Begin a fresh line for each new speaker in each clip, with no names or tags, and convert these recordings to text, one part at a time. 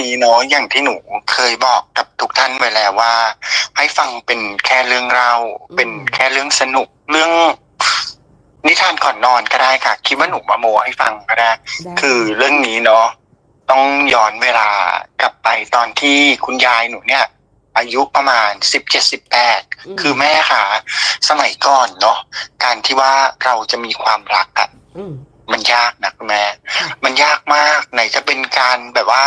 นี้เนาะอย่างที่หนูเคยบอกกับทุกท่านไปแล้วว่า ให้ฟังเป็นแค่เรื่องเราว
อืม
เป็นแค่เรื่องสนุกเรื่อง นิทานก่อนนอนก็ได้ค่ะ คิดว่าหนูมาโมให้ฟังก็ได้
ได้
คือเรื่องนี้เนาะต้องย้อนเวลากลับไปตอนที่คุณยายหนูเนี่ย อายุประมาณสิบเจ็ดสิบแปด
ม
คือแม่ค่ะ สมัยก่อนเนาะการที่ว่าเราจะมีความรักอะ
อืม
มันยากนะคุณแม่
ค่ะ
มันยากมากไหนจะเป็นการแบบว่า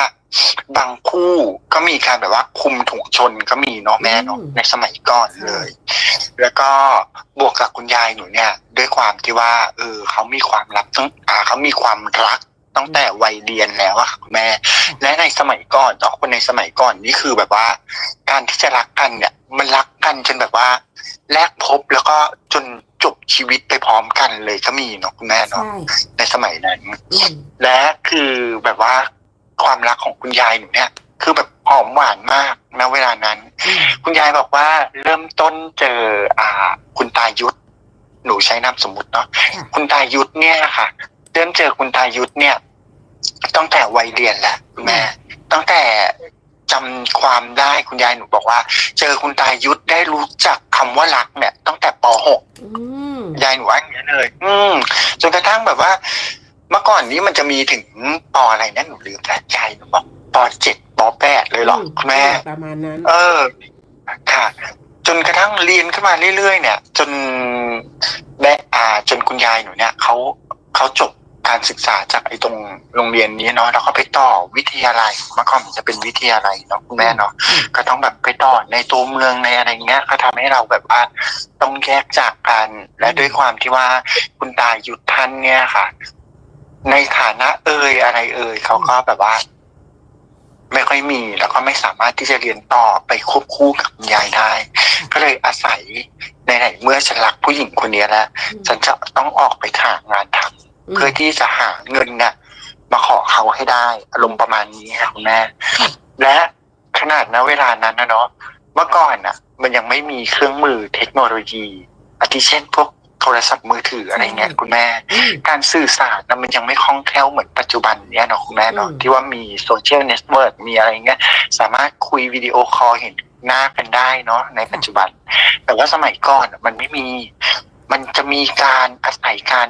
บางคู่ก็มีการแบบว่าคุมถุงชนก็มีเนาะแม่เนาะในสมัยก่อนเลย แล้วก็บวกกับคุณยายหนูเนี่ย ด้วยความที่ว่า เออเขามีความรักตั้งอ่าเขามีความรักตั้งแต่วัยเรียนแล้วอะค่ะคุณแม่ และในสมัยก่อนเนาะคนในสมัยก่อนนี่คือแบบว่า การที่จะรักกันเนี่ย มันรักกันจนแบบว่า แลกพบแล้วก็จนจบชีวิตไปพร้อมกันเลยก็มีเนาะคุณแม่เนาะ
ใช่
ในสมัยนั้น
อืม
และคือแบบว่า ความรักของคุณยายหนูเนี่ย คือแบบหอมหวานมากณเวลานั้น
อืม
คุณยายบอกว่าเริ่มต้นเจออ่า คุณตายุทธหนูใช้นามสมมุติเนาะ
ค่ะ
คุณตายุทธเนี่ยค่ะ เริ่มเจอคุณตายุทธเนี่ยตั้งแต่วัยเรียนแล้วคุณแม่ตั้งแต่จำความได้คุณยายหนูบอกว่า เจอคุณตายุทธได้รู้จักคำว่ารักเนี่ยตั้งแต่ป .6
อืม
ยายหนูว่าอย่างนี้ยเลย อืมจนกระทั่งแบบว่า เมื่อก่อนนี้มันจะมีถึงปออะไรนะหนูลืมแล้วยายหนูบอกปอเจ็ดปอแปดเลยเหรอคุณแม่
ประมาณนั้น
เออ ค่ะ จนกระทั่งเรียนขึ้นมาเรื่อยๆเนี่ย จนแม่อ่าจนคุณยายหนูเนี่ยเขาเขาจบการศึกษาจากไอ้ตรงโรงเรียนนี้เนาะแล้วก็ไปต่อวิทยาลัยเมื่อก่อนมันจะเป็นวิทยาลัยเนาะคุณแม่เนาะ
อืม
ก็ต้องแบบไปต่อในตัวเมืองในอะไรเงี้ยก็ทำให้เราแบบว่าต้องแยกจากกัน และด้วยความที่ว่าคุณตาหยุดท่านเนี่ยค่ะ ในฐานะเอ่ยอะไรเอ่ยเขาก็แบบว่า ไม่ค่อยมีแล้วก็ไม่สามารถที่จะเรียนต่อไปควบคู่กับคุณยายได้ ก็เลยอาศัยในไหนๆเมื่อฉันรักผู้หญิงคนนี้แล้วฉันจะต้องออกไปหางานทำเพื่อที่จะหาเงินน่ะ มาขอเขาให้ได้อารมณ์ประมาณนี้ค่ะคุณแม่และขนาดณเวลานั้นนะเนาะเมื่อก่อนน่ะ มันยังไม่มีเครื่องมือเทคโนโลยีอาทิเช่นพวก โทรศัพท์มือถืออะไรเงี้ยคุณแม่
อืม
การสื่อสารนะมันยังไม่คล่องแคล่วเหมือนปัจจุบันเนี้ยเนาะคุณแม่เนาะ
อืม
ที่ว่ามีโซเชียลเน็ตเวิร์กมีอะไรเงี้ยสามารถคุยวิดีโอคอลเห็นหน้ากันได้เนาะในปัจจุบัน แต่ว่าสมัยก่อนอะมันไม่มี มันจะมีการอาศัยการ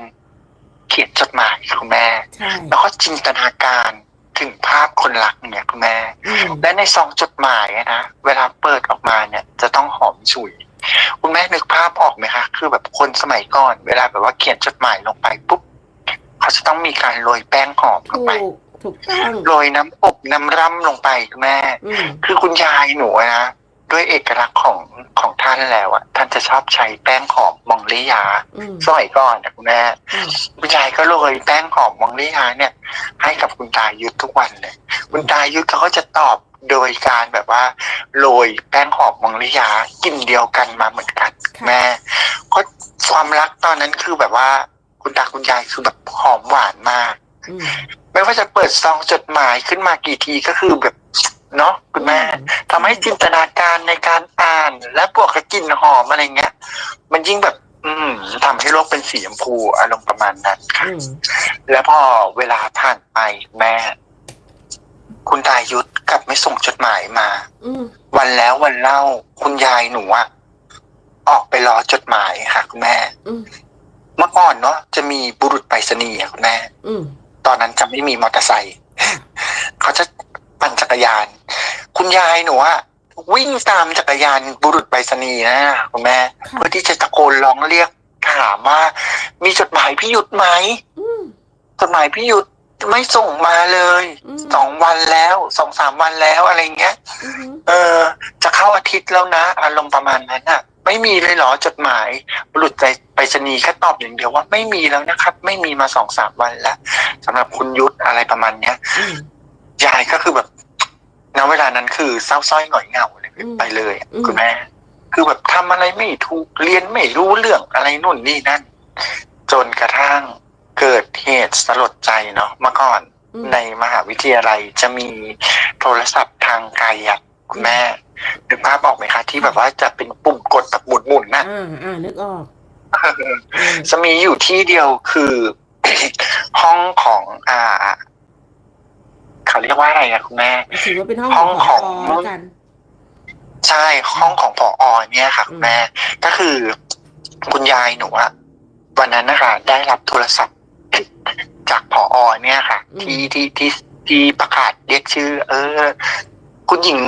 เขียนจดหมายคุณแม่
ใช่
แล้วก็จินตนาการถึงภาพคนรักเนี่ยคุณแม่
อืม
และในซองจดหมายอะนะ เวลาเปิดออกมาเนี่ย จะต้องหอมฉุย คุณแม่นึกภาพออกไหมคะ คือแบบคนสมัยก่อน เวลาแบบว่าเขียนจดหมายลงไปปุ๊บเขาจะต้องมีการโรยแป้งหอมล
ถู
งไป
กถูกต้อง
โรยน้ำอบน้ำร่ำลงไปคุณแม่
อืม
คือคุณยายหนูอะนะด้วยเอกลักษณ์ของของท่านแล้วอะท่านจะชอบใช้แป้งหอมมองลิยา
อืม
สมัยก่อนนะคุณแม่
อืม
คุณยายก็โรยแป้งหอมมองลิยาเนี่ย ให้กับคุณตายุทธทุกวันเลย คุณตายุทธเขาก็จะตอบ โดยการแบบว่าโรยแป้งหอมมองลิยากลินเดียวกันมาเหมือนกัน
ค่ะ
แม่เพราะความรักตอนนั้นคือแบบว่า คุณตาคุณยายคือแบบหอมหวานมาก
อืม
ไม่ว่าจะเปิดซองจดหมายขึ้นมากี่ทีก็คือแบบเนาะคุณแม่ทำให้จินตนาการในการอ่าน และบวกกับกลิ่นหอมอะไรเงี้ย มันยิ่งแบบ อืมทำให้โลกเป็นสีชมพูอารมณ์ประมาณนั้นค่ะ
อืม
แล้วพอเวลาผ่านไปแม่ คุณตายุทธกลับไม่ส่งจดหมายมา
อืม
วันแล้ววันเล่าคุณยายหนูอะออกไปรอจดหมายค่ะคุณแม่
อืม
เมื่อก่อนเนาะจะมีบุรุษไปรษณีย์อะคุณแม่
อืม
ตอนนั้นจะไม่มีมอเตอร์ไซค์ เขาจะปั่นจักรยาน คุณยายหนูอะวิ่งตามจักรยานบุรุษไปรษณีย์นะคุณแม่
ค่ะ
เพื่อที่จะตะโกนร้องเรียกถามว่า มีจดหมายพี่หยุดไหม
อืม
จดหมายพี่หยุด ไม่ส่งมาเลย
อืม
สองวันแล้วสองสามวันแล้วอะไรเงี้ย
อืม
เออ จะเข้าอาทิตย์แล้วนะอารมณ์ประมาณนั้นอะไม่มีเลยเหรอจดหมายบุรุษไปรษณีย์แค่ตอบอย่างเดียวว่าไม่มีแล้วนะครับ ไม่มีมาสองสามวันแล้วสำหรับคุณยุทธอะไรประมาณเนี้ย
อืม
ยายก็คือแบบณเวลานั้นคือเศร้าสร้อยหงอยเหงาเลย
อืม
ไปเลยอะ
อืม
คุณแม่คือแบบทำอะไรไม่ถูกเรียนไม่รู้เรื่องอะไรนู่นนี่นั่น จนกระทั่ง เกิดเหตุสลดใจเนาะเมื่อก่อน
อืม
ในมหาวิทยาลัยจะมีโทรศัพท์ทางไกลอะคุณแม่นึกภาพออกไหมคะที่แบบว่าจะเป็นปุ่มกดแบบหมุนหมุนๆนะ
อ่าอ่านึกออกอืม
จะมีอยู่ที่เดียวคือ ห้องของอ่า เขาเรียกว่าอะไรอะคุณแม่
ถือว่าเป็นห้องของ
ห้อง
ผ
ของ
อแล้วกัน
ใช่ห้องของผอเนี่ยค่ะ คุณแม่ ก็คือ คุณยายหนูอะวันนั้นนะคะได้รับโทรศัพท์ จากผอเนี่ยค่ะ
อืม
ที่ที่ที่ที่ประกาศเรียกชื่อ เออ คุณหญิง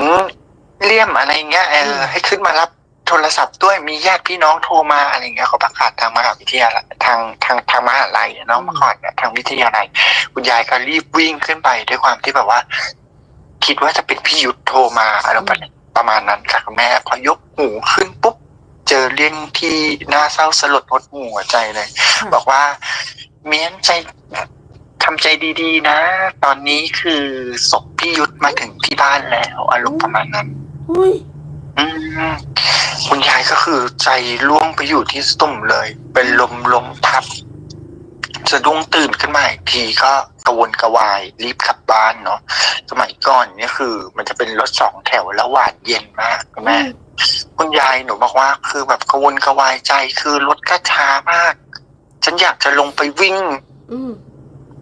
เลี่ยมอะไรเงี้ยเออให้ขึ้นมารับโทรศัพท์ด้วยมีญาติพี่น้องโทรมาอะไรเงี้ยเขาประกาศทางมหาวิทยาลัยทางทางทางมหาลัยอะเนาะเมื่อก่อนเนี่ยทางวิทยาลัยคุณยายก็รีบวิ่งขึ้นไปด้วยความที่แบบว่า คิดว่าจะเป็นพี่ยุทธโทรมาอะไรประมาณประมาณนั้นค่ะคุณแม่พอยกหูขึ้นปุ๊บ เจอเรื่องที่น่าเศร้าสลดหดหูหัวใจเลย
ค่ะ
บอกว่าเมียนใจทำใจดีๆ นะ ตอนนี้คือศพพี่ยุทธมาถึงที่บ้านแล้วอารมณ์ประมาณนั้น
อุ้ย
อืมคุณยายก็คือใจล่วงไปอยู่ที่ตุ่มเลย เป็นลมลมพับสะดุ้งตื่นขึ้นมาอีกทีก็กระวนกระวาย รีบกลับบ้านเนาะสมัยก่อนเนี่ยคือ มันจะเป็นรถสองแถวแล้วหวานเย็นมากคุณแม่ คุณยายหนูบอกว่า คือแบบกระวนกระวายใจคือรถก็ช้ามาก ฉันอยากจะลงไปวิ่ง
อืม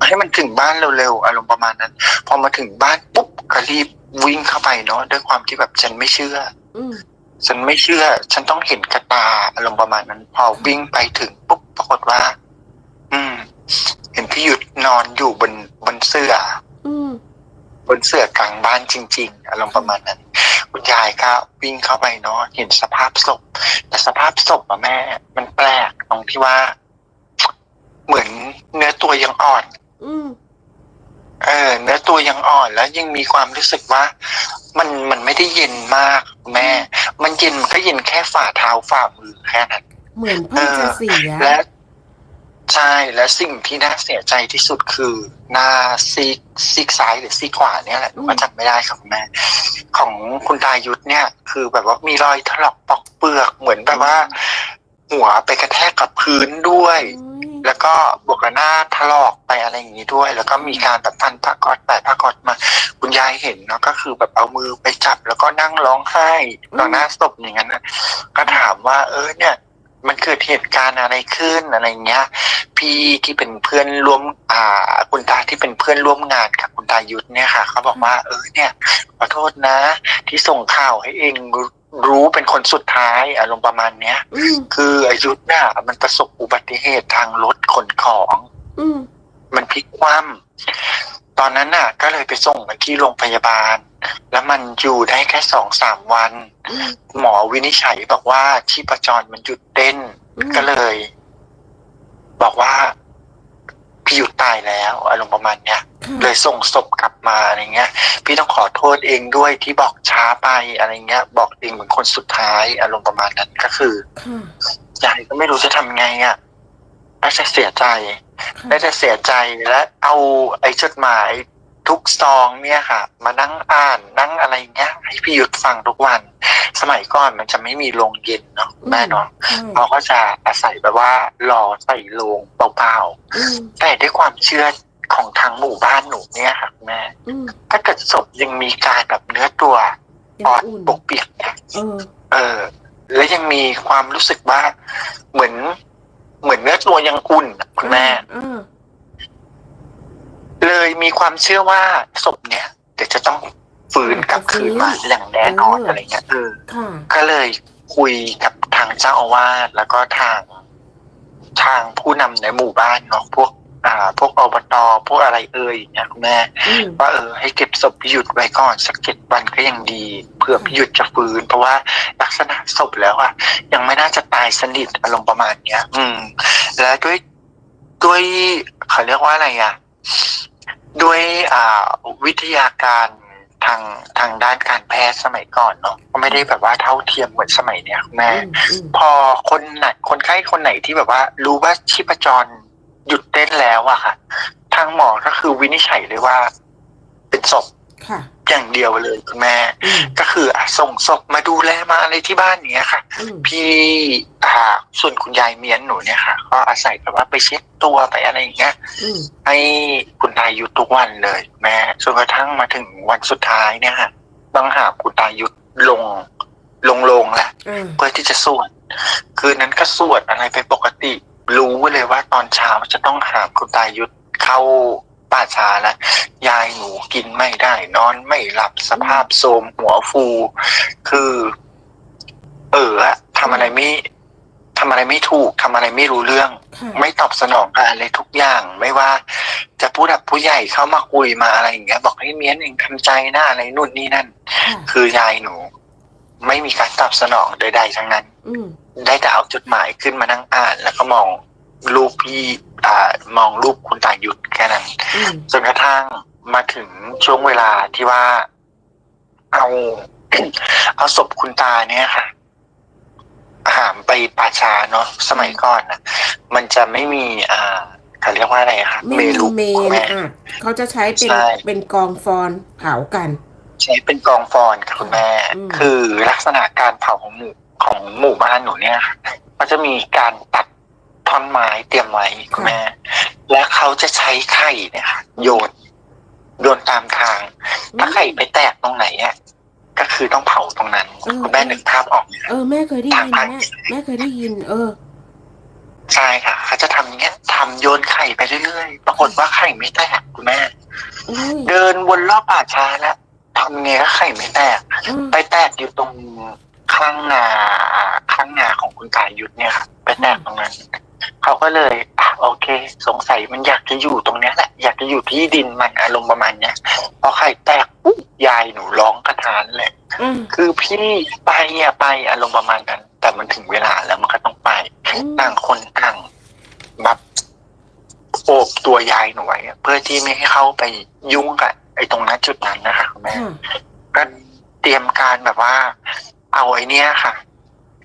ให้มันถึงบ้านเร็วๆอารมณ์ประมาณนั้น พอมาถึงบ้านปุ๊บก็รีบวิ่งเข้าไปเนาะด้วยความที่แบบฉันไม่เชื่อ
อืม
ฉันไม่เชื่อ ฉันต้องเห็นกระตาอารมณ์ประมาณนั้น พอวิ่งไปถึงปุ๊บปรากฏว่า อืม เห็นพี่หยุดนอนอยู่บนบนเสื่อ
อืม
บนเสื่อกลางบ้านจริง ๆ อารมณ์ประมาณนั้น คุณยายก็วิ่งเข้าไปเนาะเห็นสภาพศพแต่สภาพศพอะแม่ มันแปลกตรงที่ว่า เหมือนเนื้อตัวยังอ่อน
อืม
เออเนื้อตัวยังอ่อนแล้วยังมีความรู้สึกว่า มันมันไม่ได้เย็นมากแม่ มันเย็นมันก็เย็นแค่ฝ่าเท้าฝ่ามือแค่นั้น
เหมือนเพิ่งจะเสีย
และ ใช่และสิ่งที่น่าเสียใจที่สุดคือหน้าซีกซีกซ้ายหรือซีกขวาเนี่ยแหละหนูก็จำไม่ได้ครับคุณแม่ ของคุณตายุทธเนี่ย คือแบบว่ามีรอยถลอกปอกเปลือกเหมือนแบบว่า หัวไปกระแทกกับพื้นด้วย
อุ้ย
แล้วก็บวกกับหน้าถลอกไปอะไรอย่างนี้ด้วย แล้วก็มีการแบบพันผ้าก๊อตแปะผ้าก๊อตมา คุณยายเห็นเนาะก็คือแบบเอามือไปจับ แล้วก็นั่งร้องไห้ต่อหน้าศพอย่างนั้นนะก็ถามว่าเออเนี่ย มันเกิดเหตุการณ์อะไรขึ้นอะไรเงี้ย พี่ที่เป็นเพื่อนร่วม อ่า คุณตาที่เป็นเพื่อนร่วมงานกับคุณตายุทธเนี่ยค่ะเขาบอกว่าเออเนี่ยขอโทษนะ ที่ส่งข่าวให้เองรู้เป็นคนสุดท้ายอารมณ์ประมาณเนี้ย
อืม
คืออายุทธเนี่ยมันประสบอุบัติเหตุทางรถขนของ
อืม
มันพลิกคว่ำ ตอนนั้นน่ะ ก็เลยไปส่งไปที่โรงพยาบาล แล้วมันอยู่ได้แค่สองสามวัน
อืม
หมอวินิจฉัยบอกว่าชีพจรมันหยุดเต้น
อืม
ก็เลย บอกว่าพี่หยุดตายแล้วอารมณ์ประมาณเนี้ย
ค่ะ
เลยส่งศพกลับมาอะไรเงี้ย พี่ต้องขอโทษเองด้วยที่บอกช้าไปอะไรเงี้ย บอกเองเหมือนคนสุดท้ายอารมณ์ประมาณนั้นก็คือ
ค่ะ
ยายก็ไม่รู้จะทำไงอะ น่าจะเสียใจ
ค่ะ
น่าจะเสียใจและเอาไอ้จดหมายทุกซองเนี่ยค่ะ มานั่งอ่านนั่งอะไรเงี้ยให้พี่หยุดฟังทุกวัน สมัยก่อนมันจะไม่มีโรงเย็นเนาะแม่เนาะ
ใช่
เขาก็จะอาศัยแบบว่ารอใส่โรงเปล่า
อืม
ๆแต่ด้วยความเชื่อของทางหมู่บ้านหนูเนี่ยค่ะแม่
อืม
ถ้าเกิดศพยังมีการแบบเนื้อตัว
ยัง
อ่อน
อุ่น
ปกเปียกเนี่ย
เออ
เออ แล้วยังมีความรู้สึกว่าเหมือน เหมือนเนื้อตัวยังอุ่นอะคุณแม่
อ่า
เลยมีความเชื่อว่าศพเนี่ยเดี๋ยวจะต้องฟื้นกลับคืนมาอย่างแน่นอนอะไรเงี้ยเออ
ค่ะ
ก็เลยคุยกับทางเจ้าอาวาสแล้วก็ทางทางผู้นำในหมู่บ้านเนาะพวกอ่า พวกอบตพวกอะไรเอ่ยอย่างเงี้ยคุณแม่
อืม
ว่าเออให้เก็บศพพิยุทธไว้ก่อนสักเจ็ดวันก็ยังดีเผื่อพิยุทธจะฟื้นเพราะว่าลักษณะศพแล้วอะยังไม่น่าจะตายสนิทอารมณ์ประมาณเนี้ย อืม และด้วยด้วยเขาเรียกว่าอะไรอะด้วยอ่าวิทยาการทางทางด้านการแพทย์สมัยก่อนเนาะก็ไม่ได้แบบว่าเท่าเทียมเหมือนสมัยเนี้ยคุณแม่
อืมอืม
พอคนไหนคนไข้คนไหนที่แบบว่า รู้ว่าชีพจร หยุดเต้นแล้วอะค่ะ ทางหมอก็คือวินิจฉัยเลยว่า เป็นศพ
ค่ะ
อย่างเดียวเลยคุณแม่
อืม
ก็คืออะส่งศพมาดูแลมาอะไรที่บ้านเนี้ยค่ะ
อืม
พี่อ่าส่วนคุณยายเมียนหนูเนี่ยค่ะ ก็อาศัยแบบว่าไปเช็ดตัวไปอะไรอย่างเงี้ย
อืม
ให้คุณตายุทธทุกวันเลย แม่จนกระทั่งมาถึงวันสุดท้ายเนี่ยค่ะต้องหาคุณตายุทธลงลงลงแหละ
อ่า
เพื่อที่จะสวด คืนนั้นก็สวดอะไรไปปกติ รู้เลยว่าตอนเช้าจะต้องหามคุณตายุทธเข้าป่าช้าแล้วยายหนูกินไม่ได้ นอนไม่หลับสภาพโทรมหัวฟู คือ เอออะทำอะไรไม่ทำอะไรไม่ถูกทำอะไรไม่รู้เรื่อง
ค่ะ
ไม่ตอบสนองกับอะไรทุกอย่าง ไม่ว่าจะผู้ดับผู้ใหญ่เข้ามาคุยมาอะไรอย่างเงี้ย บอกให้เมียนเองทำใจหน้าอะไรนู่นนี่นั่น
ค่ะ
คือยายหนู ไม่มีการตอบสนองใดๆทั้งนั้น
อืม
ได้แต่เอาจดหมายขึ้นมานั่งอ่าน แล้วก็มองรูปพี่อ่ามองรูปคุณตาหยุดแค่นั้น
อืม
จนกระทั่งมาถึงช่วงเวลาที่ว่า เอา เอาศพคุณตาเนี่ยค่ะ หามไปป่าช้าเนาะสมัยก่อนนะมันจะไม่มี อ่าเขาเรียกว่าอะไรอะคะ
ไม่
เม
มี
ลุ
เม
คุณ
น
แม่
อะเขาจะใช้เป็น
ใช่
เป็นกองฟอนเผากัน
ใช้เป็นกองฟอนค่ะคุณแม่
อืม
คือลักษณะการเผาของหมู่ของหมู่บ้านหนูเนี่ยค่ะก็จะมีการตัดท่อนไม้เตรียมไว้คุณแม่ และเขาจะใช้ไข่เนี่ยค่ะโยนโยนตามทาง ถ้าไข่ไปแตกตรงไหนอะก็คือต้องเผาตรงนั้น
อืม
คุณแม่นึกภาพออกไหมคะ
เออแม่เคยได้ยิน
ทาง
แม่
ภาค
แม่เคยได้ยิน เออ
ใช่ค่ะเขาจะทำอย่างเงี้ยทำโยนไข่ไปเรื่อยๆปรากฏว่าไข่ไม่แตกคุณแม่
อุ้ย
เดินวนรอบป่าช้าแล้วทำไงก็ไข่ไม่แตก
อืม
ไปแตกอยู่ตรงข้างนาข้างนาของคุณตายุทธเนี่ยค่ะไปแตกตรงนั้นเขาก็เลยอะโอเค สงสัยมันอยากจะอยู่ตรงเนี้ยแหละอยากจะอยู่ที่ดินมันอารมณ์ประมาณเนี้ยพอไข่แตกปุ๊บยายหนูร้องกระทานเลย
อืม
คือพี่ไปอะไปอารมณ์ประมาณนั้น แต่มันถึงเวลาแล้วมันก็ต้องไป
อืม
ต่างคนต่างแบบโอบตัวยายหนูไว้อะเพื่อที่ไม่ให้เข้าไปยุ่งกับไอ้ตรงนั้นจุดนั้นนะคะคุณแม่
ค่ะ
ก็เตรียมการแบบว่า เอาไอ้เนี้ยค่ะ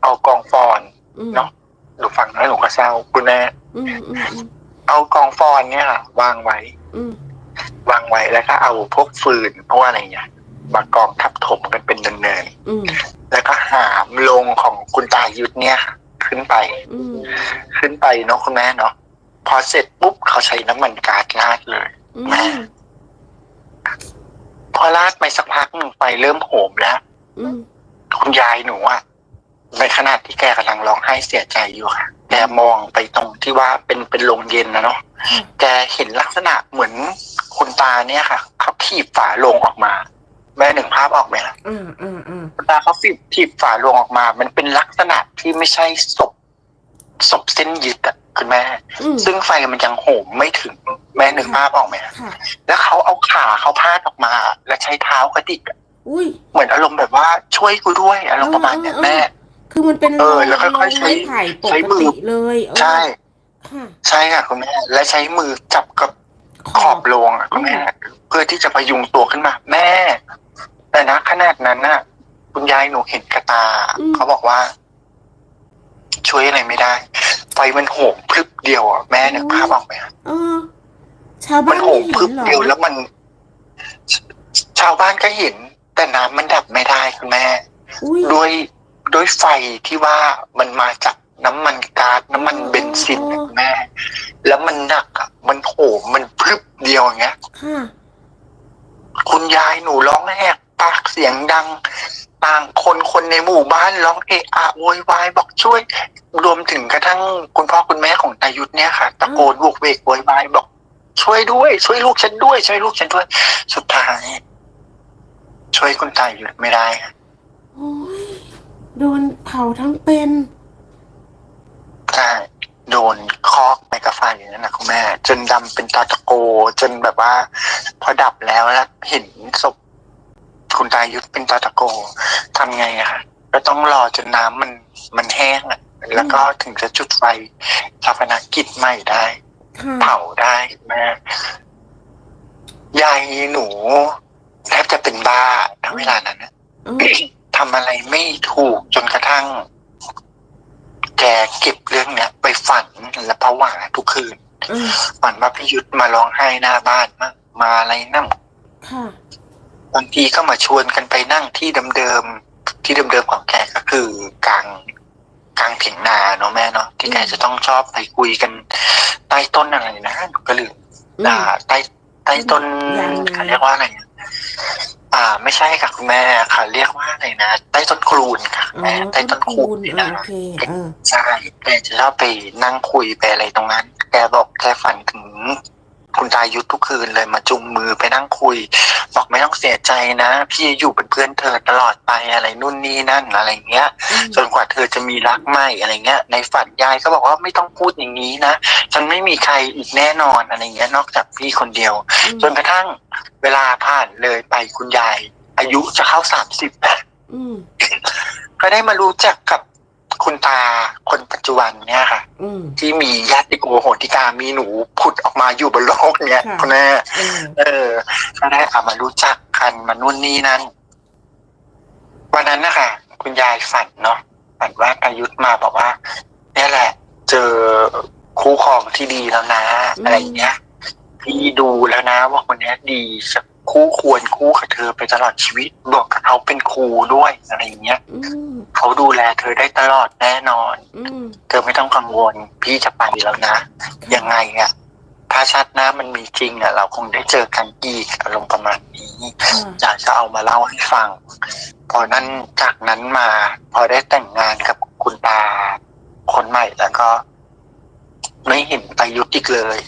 เอากองฟอน
อืม
เนาะหนูฟังแล้วหนูก็เศร้าคุณแม่
อืมอืมอืม
เอากองฟอนเนี่ยค่ะ วางไว้
อืม
วางไว้แล้วก็เอาพวกฟืนเพราะว่าอะไรเนี่ยมากองทับถมกันเป็นเนิน
อืม
ๆแล้วก็หามลงของคุณตายุทธเนี่ยค่ะขึ้นไป
อืม
ขึ้นไปเนาะคุณแม่เนาะพอเสร็จปุ๊บเขาใช้น้ำมันก๊าซราดเลย
อืม
พอราดไปสักพักหนึ่งไฟเริ่มโหมแล้ว
อืม
คุณยายหนูอะในขณะที่แกกำลังร้องไห้เสียใจอยู่ค่ะ แกมองไปตรงที่ว่าเป็นเป็นโรงเย็นนะเนาะ
ค่ะ
แกเห็นลักษณะเหมือนคุณตาเนี่ยค่ะเขาถีบฝาโลงออกมา แม่หนึ่งภาพออกไหมล่ะ
อ่าอ่าอ่า
คุณตาเขาถีบถีบฝาโลงออกมา มันเป็นลักษณะที่ไม่ใช่ศพ ศพเส้นยึดอะ คุณแม่
อืม
ซึ่งไฟมันยังโหมไม่ถึงแม่หนึ่งภาพออกไหมคะ
ค่ะ
แล้วเขาเอาขาเขาพาดออกมา แล้วใช้เท้ากระดิกอะ
อุ้ย
เหมือนอารมณ์แบบว่าช่วยกูด้วยอารมณ์ประมาณเนี้ย
เออเออ
แม่
คือมันเป็น
เออแล้วค่อยๆ
โรง
ใช้
ไม้ไผ่ป
ใช้
ก
มือ
ติเลยเออ
ใช่
ค่ะ
ใช่ค่ะคุณแม่และใช้มือจับกับขอบโลงอะคุณแม่เพื่อที่จะพยุงตัวขึ้นมา แม่ แต่นะขนาดนั้นน่ะ คุณยายหนูเห็นกระตา เขาบอกว่า ช่วยอะไรไม่ได้ ไฟมันโหมพรึบเดียวอะแม่นึกภาพออกไหมคะ
เออ ชาว
มั
บ้านน
โห
ไม่
ม
เห็
พรึ
น
บ
เหรอ
เดียวแล้วมัน ชาวบ้านก็เห็น แต่น้ำมันดับไม่ได้คุณแม่
อุ้ย
ด้วยด้วยไฟที่ว่ามันมาจากน้ำมันก๊าซน้ำมันเบนซินนะคุณแม่ แล้วมันหนักอะมันโหมมันพรึบเดียวอย่างเงี้ย
ค่ะ
คุณยายหนูร้องแหกปากเสียงดัง ต่างคนคนในหมู่บ้านร้องเอะอะโวยวายบอกช่วย รวมถึงกระทั่งคุณพ่อคุณแม่ของตายุทธเนี่ยค่ะตะโกนโวกเวกโวยวายบอก ช่วยด้วย ช่วยลูกฉันด้วย ช่วยลูกฉันด้วย สุดท้าย ช่วยคุณตายุทธไม่ได้
โอ้ยโดนเผาทั้งเป็น
ใช่โดนเคอกไปกับไฟอย่างนั้นนะคุณแม่ จนดำเป็นตาตะโก จนแบบว่า พอดับแล้วแล้วเห็นศพ คุณตายุทธเป็นตาตะโกทำไงอะคะก็ต้องรอจนน้ำมันมันแห้งอะแล้วก็ถึงจะจุดไฟชาปนกิจใหม่ได้
ค่ะ
เผาได้แม่ยายหนูแทบจะเป็นบ้าทั้งเวลานั้นนะ
เออ
ทำอะไรไม่ถูกจนกระทั่ง แกเก็บเรื่องเนี้ย ไปฝันและผวาทุกคืน
เออ
ฝันว่าพี่ยุทธมาร้องไห้หน้าบ้านมามาอะไรนั่ง
ค่ะ
บางทีก็มาชวนกันไปนั่งที่เดิมๆที่เดิมๆของแกก็คือกลางกลางเถียงนาเนาะแม่เนาะที่แกจะต้องชอบไปคุยกัน ใต้ต้นอะไรนะหนูก็ลืม
อืม
อ่าใต้ใต้ต้น
ยางนา
เขาเรียกว่าอะไรนะอ่า ไม่ใช่ค่ะคุณแม่ค่ะเรียกว่าอะไรนะใต้ต้นครูนค่ะ
อ๋อ
แม่ใต้
ต้
ต้
น
น
คู
คูน
ณ
นี่
เออ
นะ
โอเคเออ
ใช่แกจะชอบไปนั่งคุยไปอะไรตรงนั้น แกบอกแกฝันถึง คุณตายุทธทุกคืนเลยมาจุงมือไปนั่งคุย บอกไม่ต้องเสียใจนะ พี่อยู่เป็นเพื่อนเธอตลอดไปอะไรนู่นนี่นั่นอะไรเงี้ย
อืม
จนกว่าเธอจะมีรักใหม่อะไรเงี้ย ในฝันยายก็บอกว่าไม่ต้องพูดอย่างนี้นะฉันไม่มีใครอีกแน่นอนอะไรเงี้ยนอกจากพี่คนเดียว จนกระทั่งเวลาผ่านเลยไปคุณยาย อายุจะเข้าสามสิบ
อืม
ก็ได้มารู้จักกับ คุณตาคนปัจจุบันเนี่ยค่ะ
อืม
ที่มีญาติโกโหติกามีหนูผุดออกมาอยู่บนโลกเนี่ย
ค่ะ
คุณแม่
เออ
เออก็ได้เอามารู้จักกันมานู่นนี่นั่นวันนั้นนะคะคุณยายฝันเนาะฝันว่าประยุทธ์มาบอกว่า เนี่ยแหละ เจอคู่ครองที่ดีแล้วนะ อะไรอย่างเงี้ย พี่ดูแล้วนะว่าคนเนี้ยดีจะ คู่ควรคู่กับเธอไปตลอดชีวิตบอกกับเขาเป็นครูด้วยอะไรอย่างเงี้ย
อืม
เขาดูแลเธอได้ตลอดแน่นอน
อืม
เธอไม่ต้องกังวล พี่จะไปแล้วนะ ยังไงอะถ้าชาติหน้ามันมีจริงอะเราคงได้เจอกันอีกอารมณ์ประมาณนี้
ค่ะ
อยากจะเอามาเล่าให้ฟัง พอนั้นจากนั้นมา พอได้แต่งงานกับคุณตาคนใหม่แล้วก็ ไม่เห็นประยุทธ์อีกเลย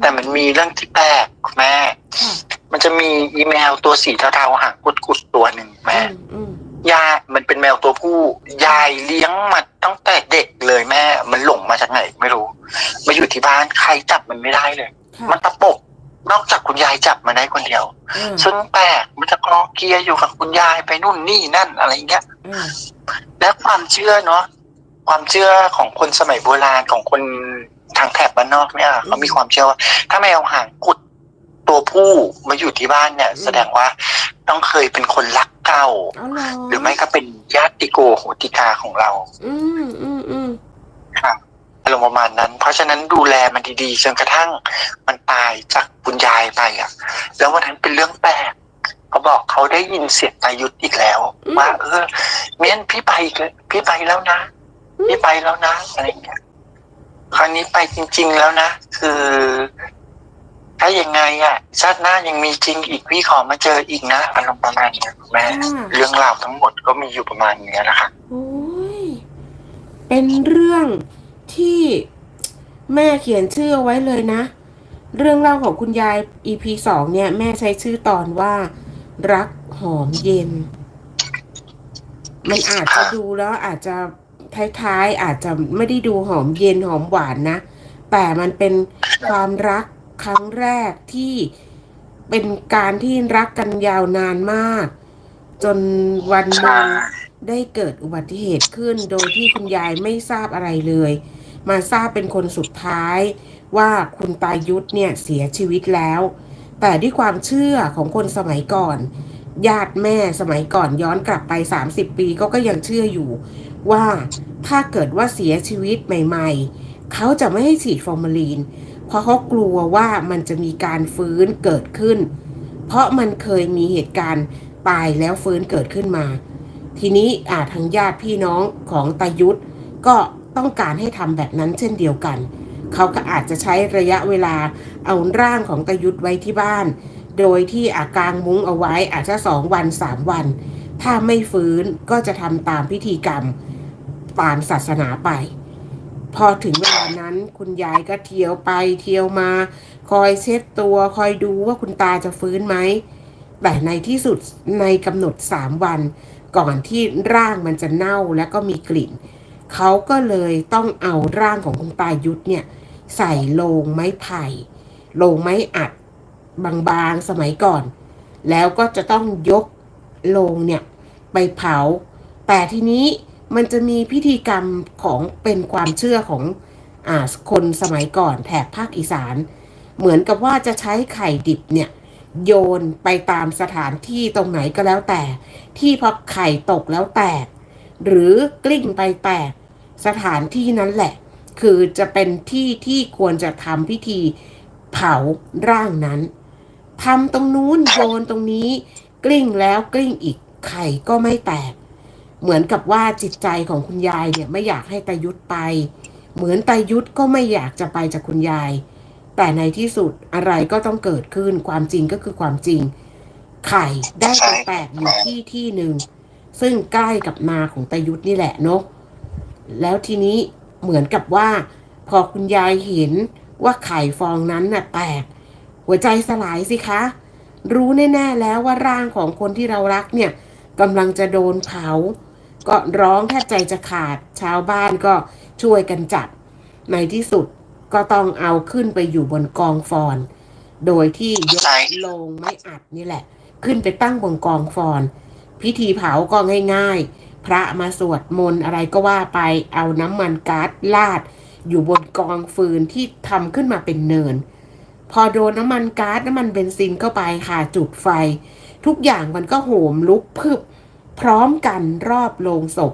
แต่มันมีเรื่องที่แปลกแม่
ค่ะ
มันจะมีอีแมวตัวสีเทาๆหางกุดๆตัวหนึ่งแม่
อืมอืม
ยายมันเป็นแมวตัวผู้ ยายเลี้ยงมาตั้งแต่เด็กเลยแม่ มันหลงมาจากไหนไม่รู้ มาอยู่ที่บ้านใครจับมันไม่ได้เลย
ค่ะ
มันตะปบ นอกจากคุณยายจับมันได้คนเดียว
เออ
ซึ่งแปลกมันจะกรอเกียร์อยู่กับคุณยายไปนู่นนี่นั่นอะไรเงี้ย
เออ
และความเชื่อเนาะความเชื่อของคนสมัยโบราณของคนทางแถบบ้านนอกเนี่ยเขามีความเชื่อว่า ถ้าแมวหางกุด ตัวผู้มาอยู่ที่บ้านเนี่ย แสดงว่าต้องเคยเป็นคนรักเก่า
เอาเหรอ
หรือไม่ก็เป็นญาติโกโหติกาของเรา
อืมอืมอืม
ครับอารมณ์ประมาณนั้น เพราะฉะนั้นดูแลมันดีๆจนกระทั่งมันตายจากคุณยายไปอะ แล้ววันนั้นเป็นเรื่องแปลกเขาบอกเขาได้ยินเสียงตายุทธอีกแล้วว่าเออ เมียนพี่ไปอีกแล้วพี่ไปแล้วนะ พี่ไปแล้วนะอะไรอย่างเงี้ยคราวนี้ไปจริง ๆแล้วนะ คือ ถ้ายังไงอะชาติหน้ายังมีจริงอีกพี่ขอมาเจออีกนะอารมณ์ประมาณเนี้ยคุณแม่
ค่ะ
เรื่องราวทั้งหมดก็มีอยู่ประมาณเนี้ยนะคะ
โอ้ย เป็นเรื่องที่แม่เขียนชื่อเอาไว้เลยนะ เรื่องเล่าของคุณยาย EP สองเนี่ย แม่ใช้ชื่อตอนว่า รักหอมเย็น มันอาจจะดูแล้วอาจจะท้ายๆอาจจะไม่ได้ดูหอมเย็นหอมหวานนะ แต่มันเป็นความรัก ครั้งแรกที่เป็นการที่รักกันยาวนานมาก จนวันหนึงได้เกิดอุบัติเหตุขึ้น โดยที่คุณยายไม่ทราบอะไรเลย มาทราบเป็นคนสุดท้ายว่าคุณตายุทธเนี่ยเสียชีวิตแล้ว แต่ด้วยความเชื่อของคนสมัยก่อน ญาติแม่สมัยก่อนย้อนกลับไป 30 ปีก็ก็ยังเชื่ออยู่ ว่าถ้าเกิดว่าเสียชีวิตใหม่ ๆ เขาจะไม่ให้ฉีดฟอร์มาลีน เพราะเขากลัวว่ามันจะมีการฟื้นเกิดขึ้น เพราะมันเคยมีเหตุการณ์ตายแล้วฟื้นเกิดขึ้นมา ทีนี้อาทางญาติพี่น้องของตายุทธก็ต้องการให้ทำแบบนั้นเช่นเดียวกัน เขาก็อาจจะใช้ระยะเวลาเอาร่างของตายุทธไว้ที่บ้าน โดยที่อากางมุ้งเอาไว้อาจจะสองวันสามวัน ถ้าไม่ฟื้นก็จะทำตามพิธีกรรม ตามศาสนาไป พอถึงเวลานั้นคุณยายก็เที่ยวไปเที่ยวมา คอยเช็ดตัวคอยดูว่าคุณตาจะฟื้นไหม แต่ในที่สุดในกำหนดสามวัน ก่อนที่ร่างมันจะเน่าแล้วก็มีกลิ่น เขาก็เลยต้องเอาร่างของคุณตายุทธเนี่ย ใส่โลงไม้ไผ่โลงไม้อัดบางๆสมัยก่อน แล้วก็จะต้องยกโลงเนี่ยไปเผา แต่ทีนี้ มันจะมีพิธีกรรมของเป็นความเชื่อของอ่าคนสมัยก่อนแถบภาคอีสาน เหมือนกับว่าจะใช้ไข่ดิบเนี่ยโยนไปตามสถานที่ตรงไหนก็แล้วแต่ ที่พอไข่ตกแล้วแตก หรือกลิ้งไปแตก สถานที่นั้นแหละ คือจะเป็นที่ที่ควรจะทำพิธีเผาร่างนั้นทำตรงนู้นโยนตรงนี้ กลิ้งแล้วกลิ้งอีกไข่ก็ไม่แตก เหมือนกับว่าจิตใจของคุณยายเนี่ยไม่อยากให้ตายุทธไป เหมือนตายุทธก็ไม่อยากจะไปจากคุณยาย แต่ในที่สุดอะไรก็ต้องเกิดขึ้นความจริงก็คือความจริง ไข่ได้ไปแตกอยู่ที่ที่หนึ่งซึ่งใกล้กับนาของตายุทธนี่แหละเนาะแล้วทีนี้เหมือนกับว่า พอคุณยายเห็นว่าไข่ฟองนั้นน่ะแตก หัวใจสลายสิคะ รู้แน่ ๆ แล้วว่าร่างของคนที่เรารักเนี่ยกำลังจะโดนเผา ก็ร้องแทบใจจะขาดชาวบ้านก็ช่วยกันจับ ในที่สุดก็ต้องเอาขึ้นไปอยู่บนกองฟอน โดยที่ยกลงไม้อัดนี่แหละ ขึ้นไปตั้งบนกองฟอน พิธีเผาก็ง่ายๆ พระมาสวดมนต์อะไรก็ว่าไปเอาน้ำมันก๊าซลาด อยู่บนกองฟืนที่ทำขึ้นมาเป็นเนิน พอโดนน้ำมันก๊าซน้ำมันเบนซินเข้าไปค่ะจุดไฟ ทุกอย่างมันก็โหมลุกพึบ พร้อมกันรอบโลงศพ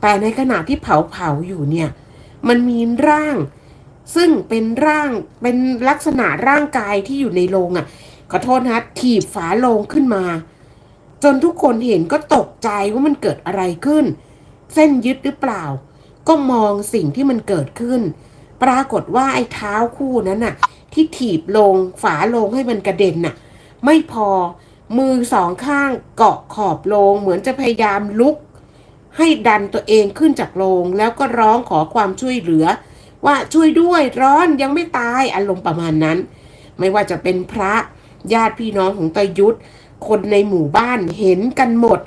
แต่ในขณะที่เผาเผาๆอยู่เนี่ย มันมีร่าง ซึ่งเป็นร่างเป็นลักษณะร่างกายที่อยู่ในโรงอะ ขอโทษนะถีบฝาโลงขึ้นมา จนทุกคนเห็นก็ตกใจว่ามันเกิดอะไรขึ้น เส้นยึดหรือเปล่า ก็มองสิ่งที่มันเกิดขึ้น ปรากฏว่าไอ้เท้าคู่นั้นน่ะ ที่ถีบลงฝาโลงให้มันกระเด็นน่ะ ไม่พอ มือสองข้างเกาะขอบโลง เหมือนจะพยายามลุก ให้ดันตัวเองขึ้นจากโลง แล้วก็ร้องขอความช่วยเหลือ ว่าช่วยด้วยร้อนยังไม่ตายอารมณ์ประมาณนั้น ไม่ว่าจะเป็นพระญาติพี่น้องของตายุทธคนในหมู่บ้านเห็นกันหมด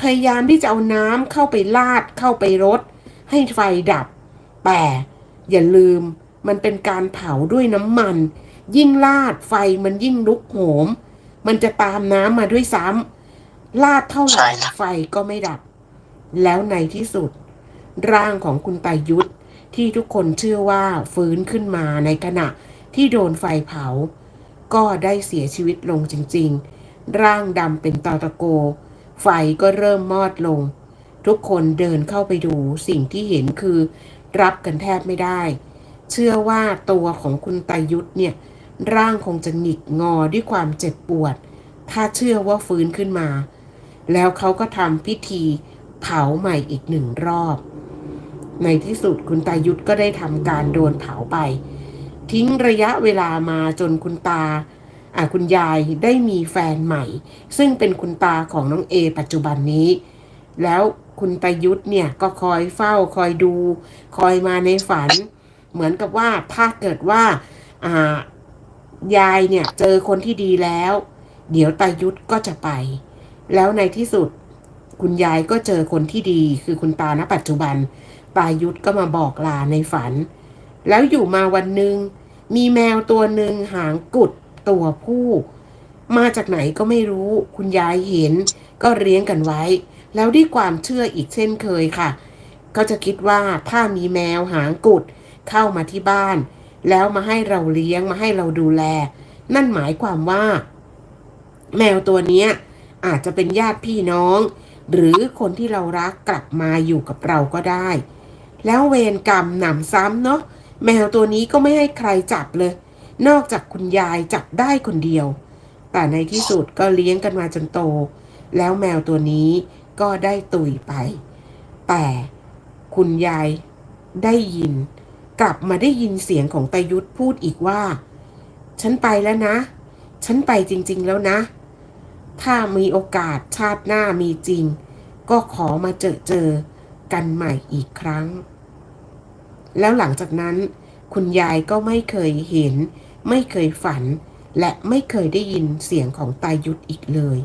พยายามที่จะเอาน้ำเข้าไปลาดเข้าไปรดให้ไฟดับ แต่อย่าลืมมันเป็นการเผาด้วยน้ำมัน ยิ่งลาดไฟมันยิ่งลุกโหม มันจะตามน้ำมาด้วยซ้ำลาดเท่าไห
ใช่
ร่
ครับ
ไฟก็ไม่ดับ แล้วในที่สุด ร่างของคุณตายุทธที่ทุกคนเชื่อว่าฟื้นขึ้นมาในขณะที่โดนไฟเผา ก็ได้เสียชีวิตลงจริง ๆ ร่างดำเป็นตอตะโก ไฟก็เริ่มมอดลง ทุกคนเดินเข้าไปดูสิ่งที่เห็นคือ รับกันแทบไม่ได้ เชื่อว่าตัวของคุณตายุทธเนี่ย ร่างคงจะหงิกงอด้วยความเจ็บปวด ถ้าเชื่อว่าฟื้นขึ้นมา แล้วเขาก็ทำพิธีเผาใหม่อีกหนึ่งรอบ ในที่สุดคุณตายุทธก็ได้ทำการโดนเผาไป ทิ้งระยะเวลามาจนคุณตาอ่าคุณยายได้มีแฟนใหม่ ซึ่งเป็นคุณตาของน้องเอ ปัจจุบันนี้ แล้วคุณตายุทธเนี่ยก็คอยเฝ้าคอยดู คอยมาในฝัน เหมือนกับว่าถ้าเกิดว่าอ่า ยายเนี่ยเจอคนที่ดีแล้ว เดี๋ยวตายุทธก็จะไป แล้วในที่สุด คุณยายก็เจอคนที่ดี คือคุณตาณปัจจุบันตายุทธก็มาบอกลาในฝัน แล้วอยู่มาวันหนึ่งมีแมวตัวหนึ่งหางกุดตัวผู้ มาจากไหนก็ไม่รู้ คุณยายเห็น ก็เลี้ยงกันไว้ แล้วด้วยความเชื่ออีกเช่นเคยค่ะ ก็จะคิดว่าถ้ามีแมวหางกุดเข้ามาที่บ้าน แล้วมาให้เราเลี้ยงมาให้เราดูแล นั่นหมายความว่า แมวตัวนี้อาจจะเป็นญาติพี่น้อง หรือคนที่เรารักกลับมาอยู่กับเราก็ได้ แล้วเวรกรรมหนำซ้ำเนาะแมวตัวนี้ก็ไม่ให้ใครจับเลย นอกจากคุณยายจับได้คนเดียว แต่ในที่สุดก็เลี้ยงกันมาจนโต แล้วแมวตัวนี้ก็ได้ตุยไป แต่คุณยายได้ยิน กลับมาได้ยินเสียงของตายุทธพูดอีกว่า ฉันไปแล้วนะ ฉันไปจริง ๆ แล้วนะ ถ้ามีโอกาสชาติหน้ามีจริง ก็ขอมาเจอเจอกันใหม่อีกครั้ง แล้วหลังจากนั้น คุณยายก็ไม่เคยเห็น ไม่เคยฝัน และไม่เคยได้ยินเสียงของตายุทธอีกเลย